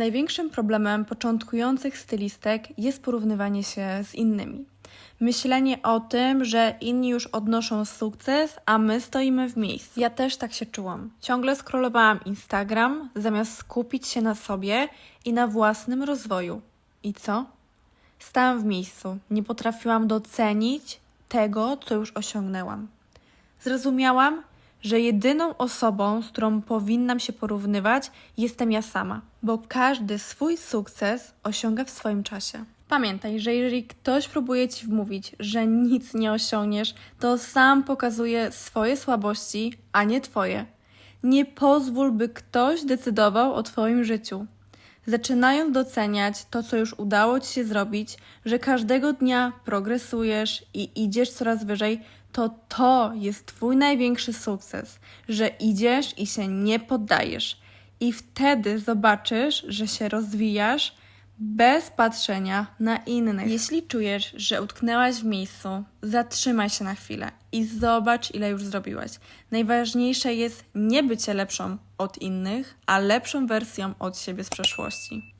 Największym problemem początkujących stylistek jest porównywanie się z innymi. Myślenie o tym, że inni już odnoszą sukces, a my stoimy w miejscu. Ja też tak się czułam. Ciągle scrollowałam Instagram, zamiast skupić się na sobie i na własnym rozwoju. I co? Stałam w miejscu, nie potrafiłam docenić tego, co już osiągnęłam. Zrozumiałam, że jedyną osobą, z którą powinnam się porównywać, jestem ja sama, bo każdy swój sukces osiąga w swoim czasie. Pamiętaj, że jeżeli ktoś próbuje ci wmówić, że nic nie osiągniesz, to sam pokazuje swoje słabości, a nie twoje. Nie pozwól, by ktoś decydował o twoim życiu. Zaczynając doceniać to, co już udało ci się zrobić, że każdego dnia progresujesz i idziesz coraz wyżej, to to jest twój największy sukces, że idziesz i się nie poddajesz. I wtedy zobaczysz, że się rozwijasz bez patrzenia na innych. Jeśli czujesz, że utknęłaś w miejscu, zatrzymaj się na chwilę i zobacz, ile już zrobiłaś. Najważniejsze jest nie bycie lepszą od innych, a lepszą wersją od siebie z przeszłości.